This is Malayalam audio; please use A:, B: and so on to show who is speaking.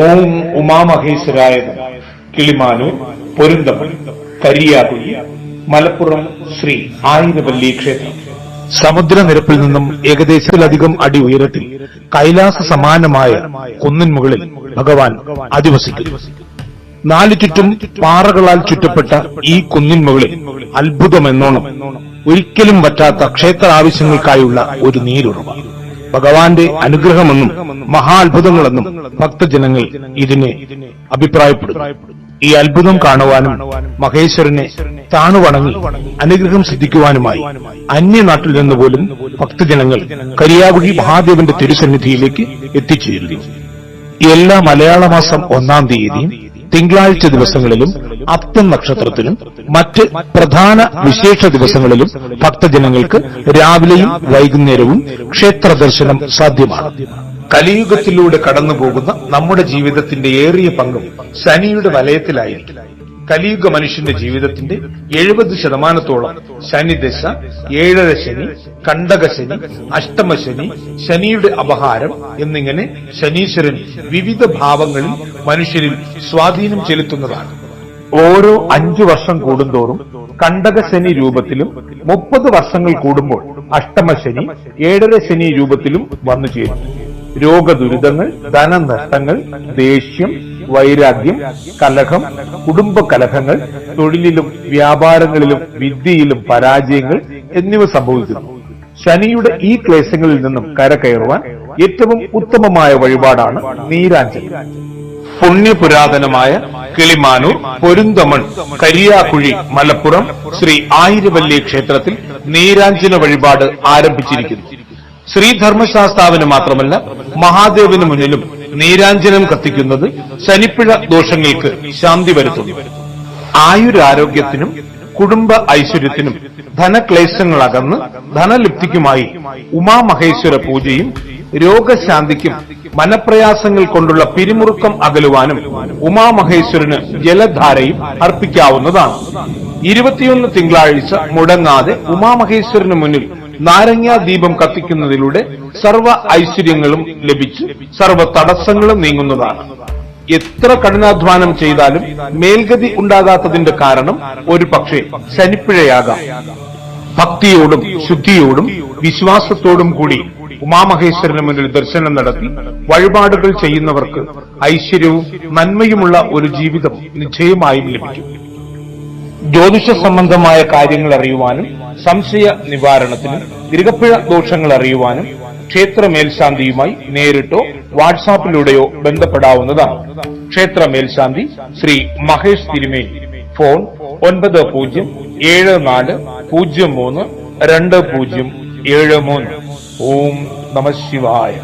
A: ഓം ഉമാമഹേശ്വരായ കിളിമാനു കിളിമാനൂർ പൊരുന്തമൺ കരിയാകുഴി മലപ്പുറം ശ്രീ ആയിരവല്ലി ക്ഷേത്രം. സമുദ്രനിരപ്പിൽ നിന്നും ഏകദേശത്തിലധികം അടി ഉയരത്തിൽ കൈലാസ സമാനമായ കുന്നിൻ മുകളിൽ ഭഗവാൻ അധിവസിക്കുന്നു നാലു ചുറ്റും പാറകളാൽ ചുറ്റപ്പെട്ട ഈ കുന്നിൻ മുകളിൽ അത്ഭുതമെന്നോണം ഒരിക്കലും പറ്റാത്ത ക്ഷേത്ര ആവശ്യങ്ങൾക്കായുള്ള ഒരു നീരുറവ. ഭഗവാന്റെ അനുഗ്രഹമെന്നും മഹാത്ഭുതങ്ങളെന്നും ഭക്തജനങ്ങൾ ഇതിനെ അഭിപ്രായപ്പെടുന്നു. ഈ അത്ഭുതം കാണുവാനും മഹേശ്വരനെ താണുവണങ്ങി അനുഗ്രഹം സിദ്ധിക്കുവാനുമായി അന്യനാട്ടിൽ നിന്ന് പോലും ഭക്തജനങ്ങൾ കരിയാകുഴി മഹാദേവന്റെ തിരുസന്നിധിയിലേക്ക് എത്തിച്ചേരുന്നു. എല്ലാ മലയാള മാസം ഒന്നാം തീയതിയും തിങ്കളാഴ്ച ദിവസങ്ങളിലും അത്തം നക്ഷത്രത്തിലും മറ്റ് പ്രധാന വിശേഷ ദിവസങ്ങളിലും ഭക്തജനങ്ങൾക്ക് രാവിലെയും വൈകുന്നേരവും ക്ഷേത്ര ദർശനം സാധ്യമാണ്. കലിയുഗത്തിലൂടെ കടന്നുപോകുന്ന നമ്മുടെ ജീവിതത്തിന്റെ ഏറിയ പങ്കും ശനിയുടെ വലയത്തിലായിരിക്കും. കലിയുഗ മനുഷ്യന്റെ ജീവിതത്തിന്റെ എഴുപത് ശതമാനത്തോളം ശനിദശ ഏഴര ശനി കണ്ടകശനി അഷ്ടമശനി ശനിയുടെ അപഹാരം എന്നിങ്ങനെ ശനീശ്വരൻ വിവിധ ഭാവങ്ങളിൽ മനുഷ്യരിൽ സ്വാധീനം ചെലുത്തുന്നതാണ്. ഓരോ അഞ്ചു വർഷം കൂടുന്തോറും കണ്ടകശനി രൂപത്തിലും മുപ്പത് വർഷങ്ങൾ കൂടുമ്പോൾ അഷ്ടമശനി ഏഴര ശനി രൂപത്തിലും വന്നു ചേരുന്നു രോഗദുരിതങ്ങൾ ധനനഷ്ടങ്ങൾ ദേഷ്യം വൈരാഗ്യം കലഹം കുടുംബ കലഹങ്ങൾ തൊഴിലിലും വ്യാപാരങ്ങളിലും വിദ്യയിലും പരാജയങ്ങൾ എന്നിവ സംഭവിക്കുന്നു. ശനിയുടെ ഈ ക്ലേശങ്ങളിൽ നിന്നും കരകയറുവാൻ ഏറ്റവും ഉത്തമമായ വഴിപാടാണ് നീരാഞ്ജലി പുണ്യപുരാതനമായ കിളിമാനൂർ പൊരുന്തമൺ കരിയാക്കുഴി മലപ്പുറം ശ്രീ ആയിരവല്ലി ക്ഷേത്രത്തിൽ നീരാഞ്ജന വഴിപാട് ആരംഭിച്ചിരിക്കുന്നു. ശ്രീധർമ്മശാസ്താവിന് മാത്രമല്ല മഹാദേവിന് മുന്നിലും നീരാഞ്ജനം കത്തിക്കുന്നത് ശനിപ്പിഴ ദോഷങ്ങൾക്ക് ശാന്തി വരുത്തുന്നു. ആയുരാരോഗ്യത്തിനും കുടുംബ ഐശ്വര്യത്തിനും ധനക്ലേശങ്ങളകന്ന് ധനലിപ്തിക്കുമായി ഉമാമഹേശ്വര പൂജയും രോഗശാന്തിക്കും മനപ്രയാസങ്ങൾ കൊണ്ടുള്ള പിരിമുറുക്കം അകലുവാനും ഉമാമഹേശ്വരന് ജലധാരയും അർപ്പിക്കാവുന്നതാണ്. ഇരുപത്തിയൊന്ന് തിങ്കളാഴ്ച മുടങ്ങാതെ ഉമാമഹേശ്വരന് മുന്നിൽ നാരങ്ങാ ദീപം കത്തിക്കുന്നതിലൂടെ സർവ ഐശ്വര്യങ്ങളും ലഭിച്ച് സർവ തടസ്സങ്ങളും നീങ്ങുന്നതാണ്. എത്ര കഠിനാധ്വാനം ചെയ്താലും മേൽഗതി ഉണ്ടാകാത്തതിന്റെ കാരണം ഒരു പക്ഷേ ശനിപ്പിഴയാകാം. ഭക്തിയോടും ശുദ്ധിയോടും വിശ്വാസത്തോടും കൂടി ഉമാമഹേശ്വരന് മുന്നിൽ ദർശനം നടത്തി വഴിപാടുകൾ ചെയ്യുന്നവർക്ക് ഐശ്വര്യവും നന്മയുമുള്ള ഒരു ജീവിതം നിശ്ചയമായും ലഭിക്കും. ജ്യോതിഷ സംബന്ധമായ കാര്യങ്ങൾ അറിയുവാനും സംശയ നിവാരണത്തിനും ഗൃഹപ്പിഴ ദോഷങ്ങൾ അറിയുവാനും ക്ഷേത്ര മേൽശാന്തിയുമായി നേരിട്ടോ വാട്സാപ്പിലൂടെയോ ബന്ധപ്പെടാവുന്നതാണ്. ക്ഷേത്ര മേൽശാന്തി ശ്രീ മഹേഷ് തിരുമേനി. ഫോൺ ഒൻപത് പൂജ്യം ഏഴ് നാല് പൂജ്യം മൂന്ന് രണ്ട് പൂജ്യം ഏഴ് മൂന്ന്. ഓം നമ ശിവായ.